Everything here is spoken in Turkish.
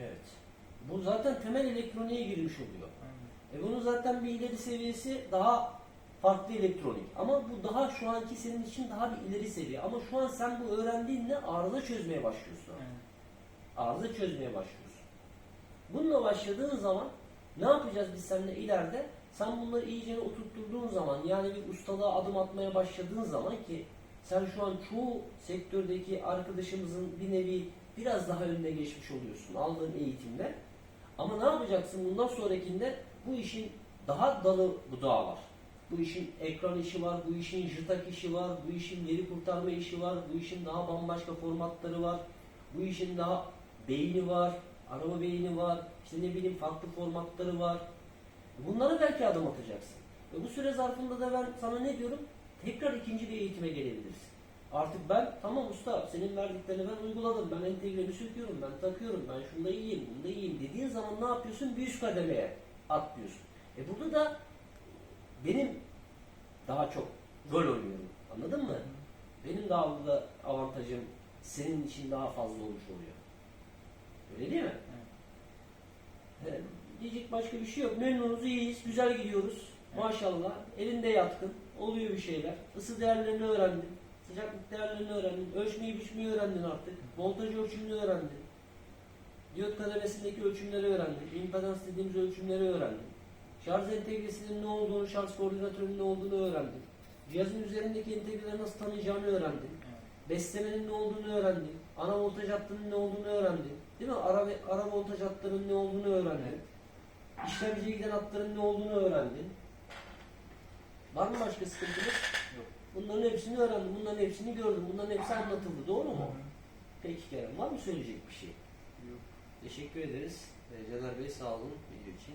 Evet. Bu zaten temel elektroniğe girmiş oluyor. E bunun zaten bir ileri seviyesi daha farklı elektronik. Ama bu daha şu anki senin için daha bir ileri seviye. Ama şu an sen bu öğrendiğinle arıza çözmeye başlıyorsun. Arıza çözmeye başlıyorsun. Bununla başladığın zaman ne yapacağız biz seninle ileride? Sen bunları iyice oturtturduğun zaman yani bir ustalığa adım atmaya başladığın zaman ki sen şu an çoğu sektördeki arkadaşımızın bir nevi biraz daha önüne geçmiş oluyorsun aldığın eğitimle. Ama ne yapacaksın bundan sonrakinde bu işin daha dalı budağı var. Bu işin ekran işi var, bu işin jıtak işi var, bu işin veri kurtarma işi var, bu işin daha bambaşka formatları var, bu işin daha beyni var, arama beyni var, işte ne bileyim farklı formatları var. Bunlara belki adım atacaksın. Ve bu süre zarfında da ben sana ne diyorum? Tekrar ikinci bir eğitime gelebilirsin. Artık ben tamam usta senin verdiklerini ben uyguladım. Ben entegremi söküyorum, ben takıyorum, ben şunda iyiyim, bunda iyiyim dediğin zaman ne yapıyorsun? Bir üst kademeye atlıyorsun. E burada da benim daha çok rol oynuyorum. Anladın mı? Benim daha burada avantajım senin için daha fazla olmuş oluyor. Öyle değil mi? Evet. Diyecek başka bir şey yok. Memnunuz, iyiyiz, güzel gidiyoruz. Maşallah. Elinde yatkın. Oluyor bir şeyler. Isı değerlerini öğrendin. Sıcaklık değerlerini öğrendin. Ölçmeyi biçmeyi öğrendin artık. Voltaj ölçümünü öğrendin. Diyot kademesindeki ölçümleri öğrendin. İmpedans dediğimiz ölçümleri öğrendin. Şarj entegresinin ne olduğunu, şarj koordinatörünün ne olduğunu öğrendin. Cihazın üzerindeki entegreleri nasıl tanıyacağını öğrendin. Beslemenin ne olduğunu öğrendin. Ana voltaj hattının ne olduğunu öğrendin. Değil mi? Ara, ara voltaj hatlarının ne olduğunu öğrendin. İşlemciye giden hatların ne olduğunu öğrendin. Var mı başka sıkıntınız? Yok. Bunların hepsini öğrendim. Bunların hepsini gördüm. Bunların hepsi anlatıldı. Doğru mu? Peki Kerem. Var mı söyleyecek bir şey? Yok. Teşekkür ederiz. Ee, Caner Bey sağ olun video için.